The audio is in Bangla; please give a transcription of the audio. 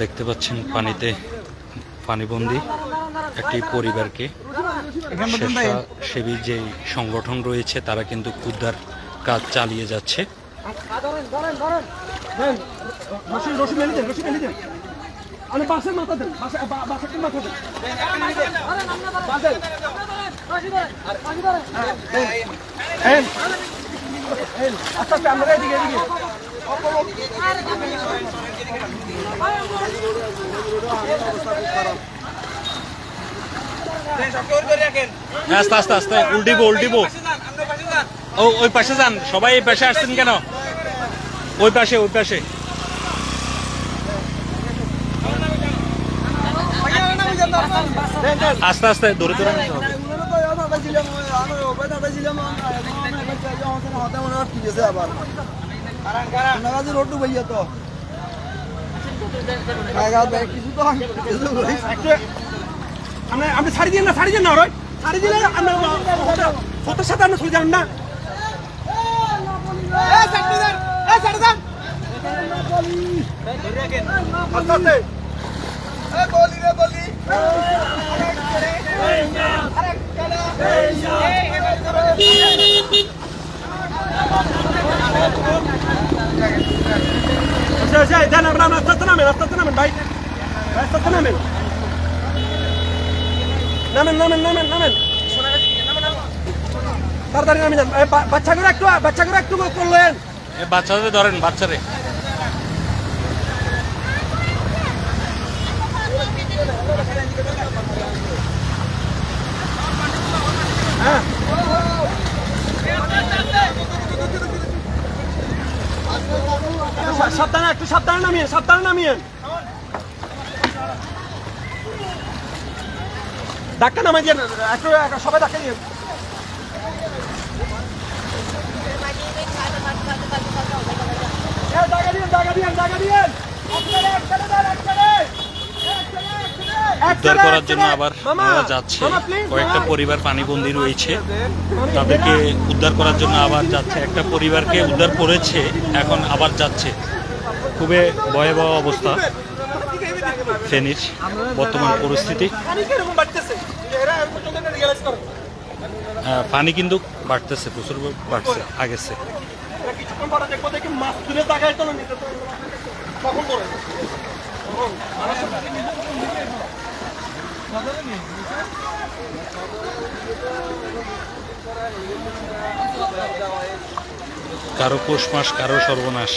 দেখতে পাচ্ছেন পানিতে পানিবন্দি একটি পরিবারকে। স্বেচ্ছাসেবী যে সংগঠন রয়েছে, তারা কিন্তু উদ্ধার কাজ চালিয়ে যাচ্ছে। আস্তে আস্তে আমরা এদিকে এদিকে। আস্তে আস্তে আস্তে, উল্টিব উল্টিব। ও, ওই পাশে যান, সবাই এই পাশে আসছেন কেন? ওই পাশে ওই পাশে। আস্তে আস্তে, ধরে ধরে। নিতে হবে রোডু ভাইয়া তো। আপনি ছাড়ি দিন না ছাড়ি দিন না রয় ছাড়ি দিলে আমরা ফটোর সাথে আপনি চলে যান না। আস্তে আস্তে। আচ্ছা দেন আমরা আস্তে আস্তে من আস্তে আস্তে নামেন নামেন নামেন নামেন তাড়াতাড়ি নামেন বাচ্চাগুলো একটু বাচ্চাগুলো একটু করলেন বাচ্চাদের ধরেন, বাচ্চারে। সাবধানে একটু সাবধানে নামিয়ে সাবধানে নামিয়ে ধাক্কা নামাই দিয়ে একটু সবাই ধাক্কা দিয়ে জায়গা দিন জায়গা দিন জায়গা দিন উদ্ধার করার জন্য আবার যাচ্ছে। কয়েকটা পরিবার পানিবন্দী রয়েছে। তাদেরকে উদ্ধার করার জন্য আবার যাচ্ছে। একটা পরিবারকে উদ্ধার করেছে এখন আবার যাচ্ছে। খুবই ভয়াবহ অবস্থা। ফেনীর বর্তমান পরিস্থিতি। পানি আহ, পানি কিন্তু বাড়তেছে প্রচুর বাড়ছে আগেছে এরা কারও পৌষ মাস কারও সর্বনাশ।